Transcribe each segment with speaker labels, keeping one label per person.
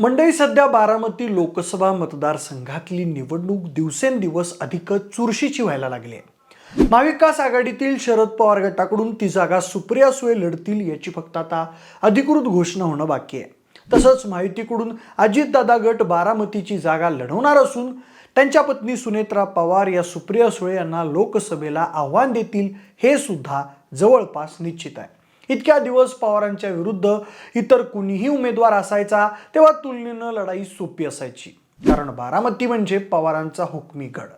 Speaker 1: मंडळी सध्या बारामती लोकसभा मतदारसंघातली निवडणूक दिवसेंदिवस अधिकच चुरशीची व्हायला लागली आहे. महाविकास आघाडीतील शरद पवार गटाकडून ती जागा सुप्रिया सुळे लढतील याची फक्त आता अधिकृत घोषणा होणं बाकी आहे. तसंच माहितीकडून अजितदादा गट बारामतीची जागा लढवणार असून त्यांच्या पत्नी सुनेत्रा पवार या सुप्रिया सुळे यांना लोकसभेला आव्हान देतील हे सुद्धा जवळपास निश्चित आहे. इतक्या दिवस पवारांच्या विरुद्ध इतर कुणीही उमेदवार असायचा तेव्हा तुलनेनं लढाई सोपी असायची. कारण बारामती म्हणजे पवारांचा हुकमी गड.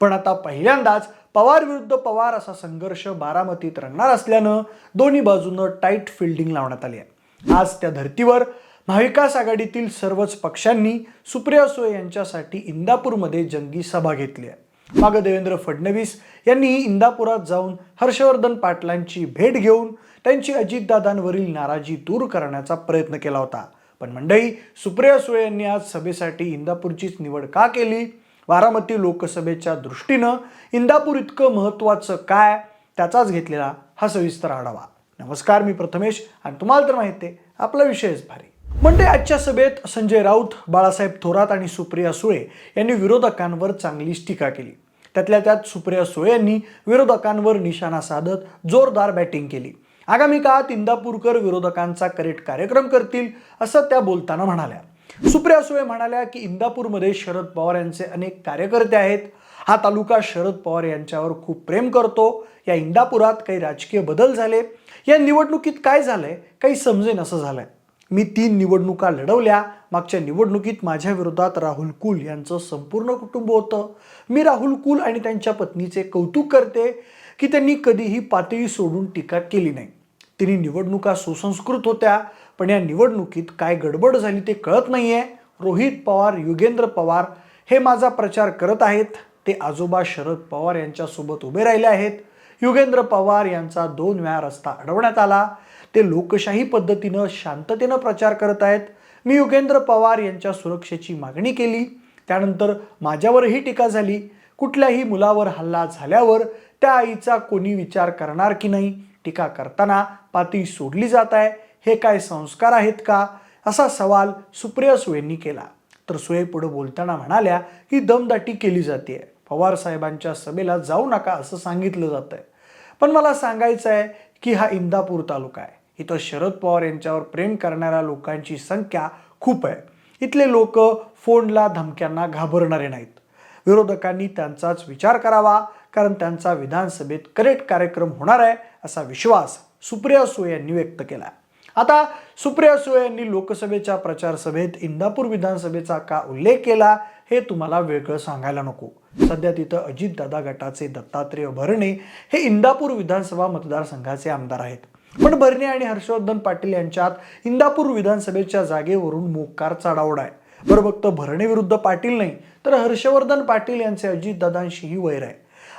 Speaker 1: पण आता पहिल्यांदाच पवार विरुद्ध पवार असा संघर्ष बारामतीत रंगणार असल्यानं दोन्ही बाजूनं टाईट फिल्डिंग लावण्यात आली आहे. आज त्या धर्तीवर महाविकास आघाडीतील सर्वच पक्षांनी सुप्रिया सुळे यांच्यासाठी इंदापूरमध्ये जंगी सभा घेतली आहे. मागं देवेंद्र फडणवीस यांनी इंदापुरात जाऊन हर्षवर्धन पाटलांची भेट घेऊन त्यांची अजितदादांवरील नाराजी दूर करण्याचा प्रयत्न केला होता. पण मंडई सुप्रिया सुळे यांनी आज सभेसाठी इंदापूरचीच निवड का केली? बारामती लोकसभेच्या दृष्टीनं इंदापूर इतकं महत्त्वाचं काय? त्याचाच घेतलेला हा सविस्तर आढावा. नमस्कार मी प्रथमेश आणि तुम्हाला तर माहिती आहे आपला विषयच भारी. म्हणजे आजच्या सभेत संजय राऊत बाळासाहेब थोरात आणि सुप्रिया सुळे यांनी विरोधकांवर चांगलीच टीका केली. त्यातल्या त्यात सुप्रिया सुळे यांनी विरोधकांवर निशाणा साधत जोरदार बॅटिंग केली. आगामी काळात इंदापूरकर विरोधकांचा करेक्ट कार्यक्रम करतील असं त्या बोलताना म्हणाल्या. सुप्रिया सुळे म्हणाल्या की इंदापूरमध्ये शरद पवार यांचे अनेक कार्यकर्ते आहेत. हा तालुका शरद पवार यांच्यावर खूप प्रेम करतो. या इंदापुरात काही राजकीय बदल झाले. या निवडणुकीत काय झालंय? काही समजेन असं झालंय. मी तीन निवडणुका लढवल्या. मागच्या निवडणुकीत माझ्या विरोधात राहुल कुल यांचं संपूर्ण कुटुंब होतं. मी राहुल कुल आणि त्यांच्या पत्नीचे कौतुक करते की त्यांनी कधीही पातळी सोडून टीका केली नाही. तिन्ही निवडणुका सुसंस्कृत होत्या पण या निवडणुकीत काय गडबड झाली ते कळत नाही आहे रोहित पवार युगेंद्र पवार हे माझा प्रचार करत आहेत. ते आजोबा शरद पवार यांच्यासोबत उभे राहिले आहेत. युगेंद्र पवार यांचा दोन वेळा रस्ता अडवण्यात आला. ते लोकशाही पद्धतीनं शांततेनं प्रचार करत आहेत. मी युगेंद्र पवार यांच्या सुरक्षेची मागणी केली. त्यानंतर माझ्यावरही टीका झाली. कुठल्याही मुलावर हल्ला झाल्यावर त्या आईचा कोणी विचार करणार की नाही टीका करताना पाती सोडली जात आहे. हे काय संस्कार आहेत का? असा सवाल सुप्रिया सुळेंनी केला. तर सुळे पुढे बोलताना म्हणाल्या की दमदाटी केली जाते. पवार साहेबांच्या सभेला जाऊ नका असं सांगितलं जातं आहे पण मला सांगायचं आहे की हा इंदापूर तालुका आहे. इथं शरद पवार यांच्यावर प्रेम करणाऱ्या लोकांची संख्या खूप आहे. इथले लोक फोनला धमक्यांना घाबरणारे नाहीत. विरोधकांनी त्यांचाच विचार करावा कारण त्यांचा विधानसभेत करेक्ट कार्यक्रम होणार आहे असा विश्वास सुप्रिया सुळे यांनी व्यक्त केला आता सुप्रिया सुळे यांनी लोकसभेच्या प्रचार सभेत इंदापूर विधानसभेचा का उल्लेख केला हे तुम्हाला वेगळं सांगायला नको. सध्या तिथं अजितदादा गटाचे दत्तात्रेय भरणे हे इंदापूर विधानसभा मतदारसंघाचे आमदार आहेत. पण भरणे आणि हर्षवर्धन पाटील यांच्यात इंदापूर विधानसभेच्या जागेवरून मोकार चढावड आहे. बरं फक्त भरणे विरुद्ध पाटील नाही तर हर्षवर्धन पाटील यांचे अजितदादांशीही वैर आहे.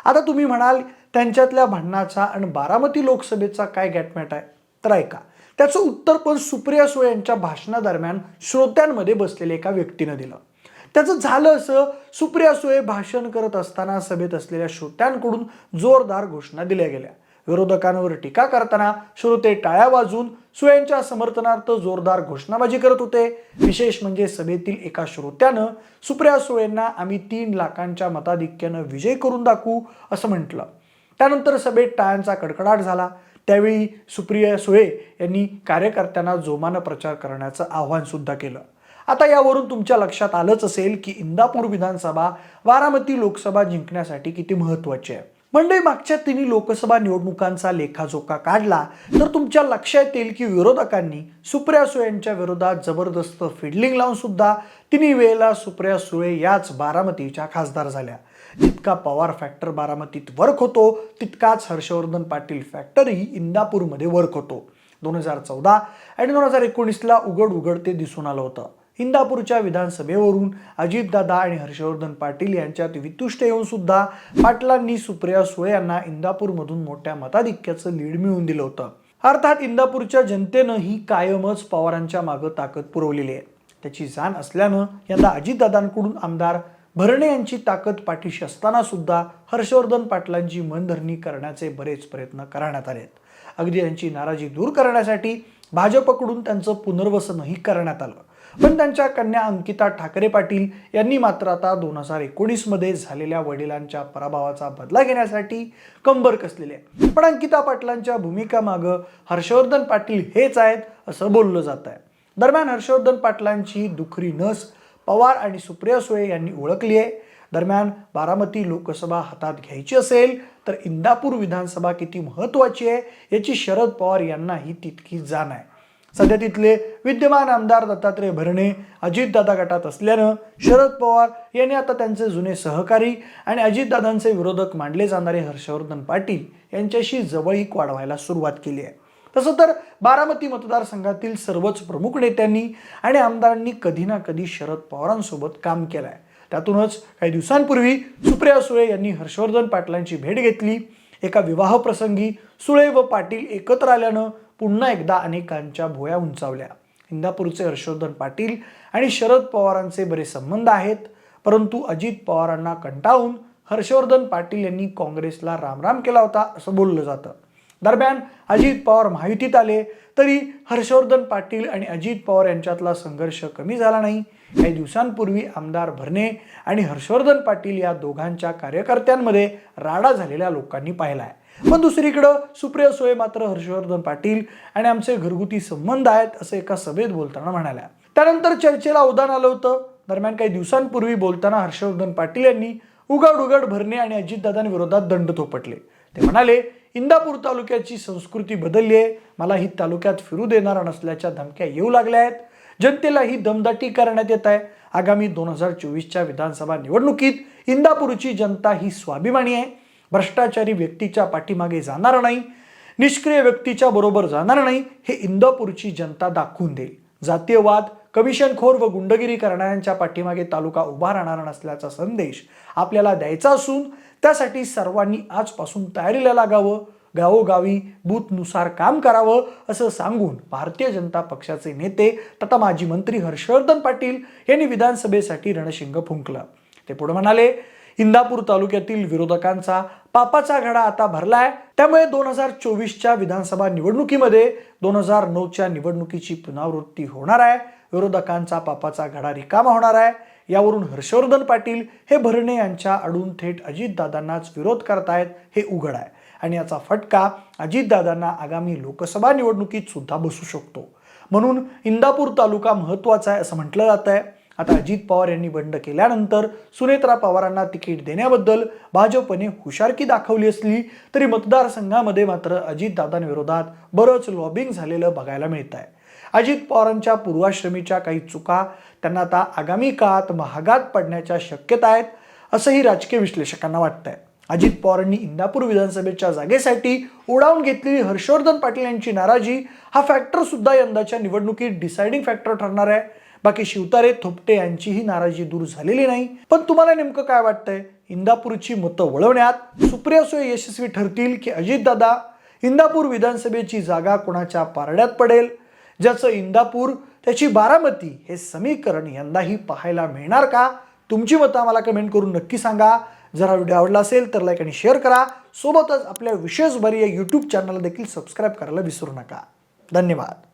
Speaker 1: आता तुम्ही म्हणाल त्यांच्यातल्या भांडणाचा आणि बारामती लोकसभेचा काय गॅटमॅट आहे? तर ऐका त्याचं उत्तर पण सुप्रिया सुळे यांच्या भाषणादरम्यान श्रोत्यांमध्ये बसलेल्या एका व्यक्तीनं दिलं. त्याचं झालं असं सुप्रिया सुळे भाषण करत असताना सभेत असलेल्या श्रोत्यांकडून जोरदार घोषणा दिल्या गेल्या. विरोधकांवर टीका करताना श्रोते टाळ्या वाजून सुयांच्या समर्थनार्थ जोरदार घोषणाबाजी करत होते. विशेष म्हणजे सभेतील एका श्रोत्यानं सुप्रिया सुळेंना आम्ही तीन लाखांच्या मताधिक्यानं विजय करून दाखवू असं म्हटलं. त्यानंतर सभेत टाळ्यांचा कडकडाट झाला. त्यावेळी सुप्रिया सुळे यांनी कार्यकर्त्यांना जोमानं प्रचार करण्याचं आव्हान सुद्धा केलं. आता यावरून तुमच्या लक्षात आलंच असेल की इंदापूर विधानसभा बारामती लोकसभा जिंकण्यासाठी किती महत्वाची आहे. मंडळी मागच्या तिन्ही लोकसभा निवडणुकांचा लेखाजोखा काढला तर तुमच्या लक्षात येईल की विरोधकांनी सुप्रिया सुळे यांच्या विरोधात जबरदस्त फिल्डिंग लावून सुद्धा तिन्ही वेळेला सुप्रिया सुळे याच बारामतीच्या खासदार झाल्या. जितका पवार फॅक्टर बारामतीत वर्क होतो तितकाच हर्षवर्धन पाटील फॅक्टरही इंदापूरमध्ये वर्क होतो. दोन हजार चौदा आणि दोन हजार एकोणीसला उघड उघड ते दिसून आलं होतं. इंदापूरच्या विधानसभेवरून अजितदादा आणि हर्षवर्धन पाटील यांच्यात वितुष्ट येऊन सुद्धा पाटलांनी सुप्रिया सुळे यांना इंदापूरमधून मोठ्या मताधिक्याचं लीड मिळवून दिलं होतं. अर्थात इंदापूरच्या जनतेनं ही कायमच पवारांच्या मागं ताकद पुरवलेली आहे. त्याची जाण असल्यानं यंदा अजितदादांकडून आमदार भरणे यांची ताकद पाठीशी असताना सुद्धा हर्षवर्धन पाटलांची मनधरणी करण्याचे बरेच प्रयत्न करण्यात आले अगदी त्यांची नाराजी दूर करण्यासाठी भाजपकडून त्यांचं पुनर्वसनही करण्यात आलं. पण त्यांच्या कन्या अंकिता ठाकरे पाटील यांनी मात्र आता दोन हजार एकोणीसमध्ये झालेल्या वडिलांच्या पराभवाचा बदला घेण्यासाठी कंबर कसलेली आहे. पण अंकिता पाटलांच्या भूमिका मागं हर्षवर्धन पाटील हेच आहेत असं बोललं जात आहे. दरम्यान हर्षवर्धन पाटलांची दुखरी नस पवार आणि सुप्रिया सुळे यांनी ओळखली आहे. दरम्यान बारामती लोकसभा हातात घ्यायची असेल तर इंदापूर विधानसभा किती महत्त्वाची आहे याची शरद पवार यांनाही तितकी जाण आहे. सध्या तिथले विद्यमान आमदार दत्तात्रय भरणे अजितदादा गटात असल्यानं शरद पवार यांनी आता त्यांचे जुने सहकारी आणि अजितदादांचे विरोधक मानले जाणारे हर्षवर्धन पाटील यांच्याशी जवळीक वाढवायला सुरुवात केली आहे. तसं तर बारामती मतदारसंघातील सर्वच प्रमुख नेत्यांनी आणि आमदारांनी कधी ना कधी शरद पवारांसोबत काम केलं आहे त्यातूनच काही दिवसांपूर्वी सुप्रिया सुळे यांनी हर्षवर्धन पाटलांची भेट घेतली. एका विवाहप्रसंगी सुळे व पाटील एकत्र आल्यानं पुन्हा एकदा अनेकांच्या भोया उंचावल्या. इंदापूरचे हर्षवर्धन पाटील आणि शरद पवारांचे बरे संबंध आहेत परंतु अजित पवारांना कंटाळून हर्षवर्धन पाटील यांनी काँग्रेसला रामराम केला होता असं बोललं जातं. दरम्यान अजित पवार महायुतीत आले तरी हर्षवर्धन पाटील आणि अजित पवार यांच्यातला संघर्ष कमी झाला नाही. काही दिवसांपूर्वी आमदार भरणे आणि हर्षवर्धन पाटील या दोघांच्या कार्यकर्त्यांमध्ये राडा झालेल्या लोकांनी पाहिला आहे पण दुसरीकडं सुप्रिया सुळे मात्र हर्षवर्धन पाटील आणि आमचे घरगुती संबंध आहेत असं एका सभेत बोलताना म्हणाल्या. त्यानंतर चर्चेला उदान आलं होतं. दरम्यान काही दिवसांपूर्वी बोलताना हर्षवर्धन पाटील यांनी उघड उघड भरणे आणि अजितदादांविरोधात दंड थोपटले. ते म्हणाले इंदापूर तालुक्याची संस्कृती बदलली आहे. मला ही तालुक्यात फिरू देणार नसल्याच्या धमक्या येऊ लागल्या आहेत. जनतेला ही दमदाटी करण्यात येत आहे. आगामी दोन हजार चोवीसच्या विधानसभा निवडणुकीत इंदापूरची जनता ही स्वाभिमानी आहे. भ्रष्टाचारी व्यक्तीच्या पाठीमागे जाणार नाही निष्क्रिय व्यक्तीच्या बरोबर जाणार नाही हे इंदापूरची जनता दाखवून देईल. जातीयवाद कमिशनखोर व गुंडगिरी करणाऱ्यांच्या पाठीमागे तालुका उभा राहणार नसल्याचा संदेश आपल्याला द्यायचा असून त्यासाठी सर्वांनी आजपासून तयारीला लागावं गावोगावी बूथनुसार काम करावं असं सांगून भारतीय जनता पक्षाचे नेते तथा माजी मंत्री हर्षवर्धन पाटील यांनी विधानसभेसाठी रणशिंग फुंकलं. ते पुढे म्हणाले इंदापूर तालुक्यातील विरोधकांचा पापाचा घडा आता भरलाय. त्यामुळे दोन हजार चोवीसच्या विधानसभा निवडणुकीमध्ये दोन हजार नऊच्या निवडणुकीची पुनरावृत्ती होणार आहे. विरोधकांचा पापाचा घडा रिकामा होणार आहे. यावरून हर्षवर्धन पाटील हे भरणे यांच्या अडून थेट अजितदादांनाच विरोध करतायत हे उघड आहे. आणि याचा फटका अजितदादांना आगामी लोकसभा निवडणुकीत सुद्धा बसू शकतो. म्हणून इंदापूर तालुका महत्त्वाचा आहे असं म्हटलं जात आहे आता अजित पवार यांनी बंड केल्यानंतर सुनेत्रा पवारांना तिकीट देण्याबद्दल भाजपने हुशारकी दाखवली असली तरी मतदारसंघामध्ये मात्र अजितदादांविरोधात बरंच लॉबिंग झालेलं बघायला मिळत आहे अजित पवारांच्या पूर्वाश्रमीच्या काही चुका त्यांना आता आगामी काळात महागात पडण्याच्या शक्यता आहेत असंही राजकीय विश्लेषकांना वाटतंय. अजित पवारांनी इंदापूर विधानसभेच्या जागेसाठी उडावून घेतलेली हर्षवर्धन पाटील यांची नाराजी हा फॅक्टर सुद्धा यंदाच्या निवडणुकीत डिसाइडिंग फॅक्टर ठरणार आहे. बाकी शिवतारे थोपटे यांचीही नाराजी दूर झालेली नाही. पण तुम्हाला नेमकं काय वाटतंय? इंदापूरची मतं वळवण्यात सुप्रिया सुळे यशस्वी ठरतील की अजितदादा इंदापूर विधानसभेची जागा कोणाच्या पारड्यात पडेल? ज्याचं इंदापूर त्याची बारामती हे समीकरण यंदाही पाहायला मिळणार का? तुमची मतं आम्हाला कमेंट करून नक्की सांगा. जर हा व्हिडिओ आवडला असेल तर लाईक आणि शेअर करा. सोबतच आपल्या विशेष या यूट्यूब चॅनलला देखील सबस्क्राईब करायला विसरू नका. धन्यवाद.